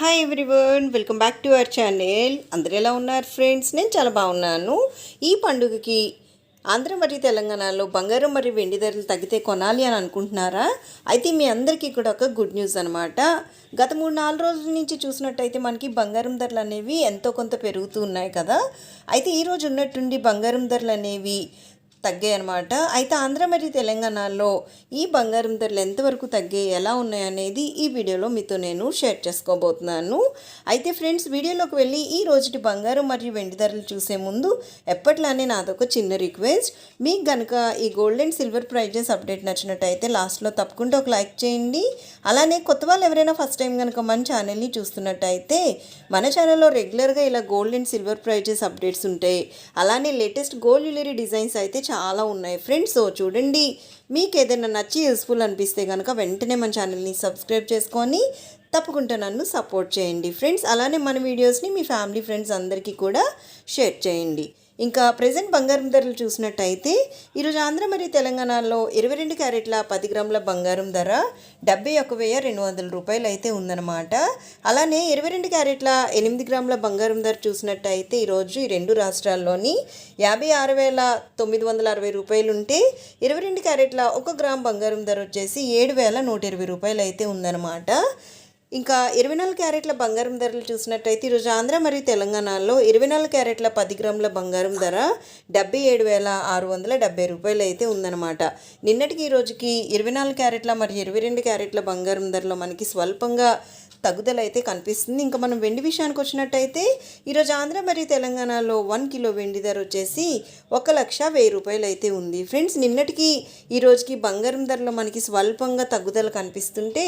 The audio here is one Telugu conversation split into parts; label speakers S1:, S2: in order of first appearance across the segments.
S1: Hi everyone welcome back to our channel అందరు ఎలా ఉన్నారు ఫ్రెండ్స్ నేను చాలా బాగున్నాను. ఈ పండుగకి ఆంధ్ర మరియు తెలంగాణలో బంగారం మరియు వెండి ధరలు తగ్గితే కొనాలి అని అనుకుంటున్నారా? అయితే మీ అందరికీ కూడా ఒక గుడ్ న్యూస్ అనమాట గత మూడు నాలుగు రోజుల నుంచి చూసినట్టయితే మనకి బంగారం ధరలు అనేవి ఎంతో కొంత పెరుగుతూ ఉన్నాయి కదా. అయితే ఈరోజు ఉన్నట్టుండి బంగారం ధరలు అనేవి తగ్గాయి అనమాట అయితే ఆంధ్ర మరియు తెలంగాణలో ఈ బంగారం ధరలు ఎంతవరకు తగ్గాయి ఎలా ఉన్నాయనేది ఈ వీడియోలో మీతో నేను షేర్ చేసుకోబోతున్నాను. అయితే ఫ్రెండ్స్ వీడియోలోకి వెళ్ళి ఈ రోజుటి బంగారం మరియు వెండి ధరలు చూసే ముందు ఎప్పట్లానే నాదొక చిన్న రిక్వెస్ట్. మీకు కనుక ఈ gold and silver prizes update నచ్చినట్టయితే లాస్ట్లో తప్పకుండా ఒక లైక్ చేయండి. అలానే కొత్త వాళ్ళు ఎవరైనా ఫస్ట్ టైం కనుక మన ఛానల్ని చూస్తున్నట్టయితే మన ఛానల్లో రెగ్యులర్గా ఇలా gold and silver prizes updates ఉంటాయి. అలానే లేటెస్ట్ గోల్డ్ జ్యువెలరీ డిజైన్స్ అయితే చాలా ఉన్నాయి. ఫ్రెండ్స్ సో చూడండి. మీకు ఏదైనా నచ్చి యూస్ఫుల్ అనిపిస్తే కనుక వెంటనే మన ఛానల్ని సబ్స్క్రైబ్ చేసుకొని తప్పకుండా నన్ను సపోర్ట్ చేయండి. ఫ్రెండ్స్ అలానే మన వీడియోస్ని మీ ఫ్యామిలీ ఫ్రెండ్స్ అందరికీ కూడా షేర్ చేయండి. ఇంకా ప్రజెంట్ బంగారం ధరలు చూసినట్టయితే ఈరోజు ఆంధ్ర మరియు తెలంగాణలో ఇరవై రెండు క్యారెట్ల పది గ్రాముల బంగారం ధర డెబ్బై ఒక వెయ్యి రెండు వందల రూపాయలు అయితే ఉందన్నమాట. అలానే ఇరవై రెండు క్యారెట్ల ఎనిమిది గ్రాముల బంగారం ధర చూసినట్టయితే ఈరోజు ఈ రెండు రాష్ట్రాల్లోని యాభై ఆరు వేల తొమ్మిది వందల అరవై రూపాయలు ఉంటే ఇరవై రెండు క్యారెట్ల ఒక గ్రామ్ బంగారం ధర వచ్చేసి ఏడు వేల నూట ఇరవై రూపాయలు అయితే ఉందన్నమాట. ఇంకా ఇరవై నాలుగు క్యారెట్ల బంగారం ధరలు చూసినట్టయితే ఈరోజు ఆంధ్ర మరియు తెలంగాణలో ఇరవై నాలుగు క్యారెట్ల పది గ్రాముల బంగారం ధర డెబ్బై ఏడు వేల ఆరు వందల డెబ్బై రూపాయలు అయితే ఉందన్నమాట. నిన్నటికి ఈ రోజుకి ఇరవై నాలుగు క్యారెట్ల మరియు ఇరవై రెండు క్యారెట్ల బంగారం ధరలో మనకి స్వల్పంగా తగ్గుదల అయితే కనిపిస్తుంది. ఇంకా మనం వెండి విషయానికి వచ్చినట్టయితే ఈరోజు ఆంధ్ర మరియు తెలంగాణలో వన్ కిలో వెండి ధర వచ్చేసి ఒక లక్ష వెయ్యి రూపాయలు అయితే ఉంది. ఫ్రెండ్స్ నిన్నటికి ఈ రోజుకి బంగారం ధరలో మనకి స్వల్పంగా తగ్గుదల కనిపిస్తుంటే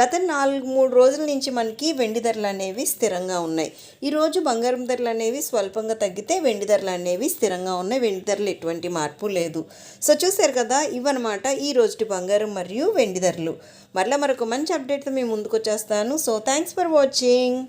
S1: గత నాలుగు మూడు రోజుల నుంచి మనకి వెండి ధరలు అనేవి స్థిరంగా ఉన్నాయి. ఈరోజు బంగారం ధరలు అనేవి స్వల్పంగా తగ్గితే వెండి ధరలు అనేవి స్థిరంగా ఉన్నాయి. వెండి ధరలు ఎటువంటి మార్పు లేదు. సో చూసారు కదా ఇవన్నమాట ఈ రోజుటి బంగారం మరియు వెండి ధరలు. మరలా మరొక మంచి అప్డేట్తో మేము ముందుకు వచ్చేస్తాను. So thanks for watching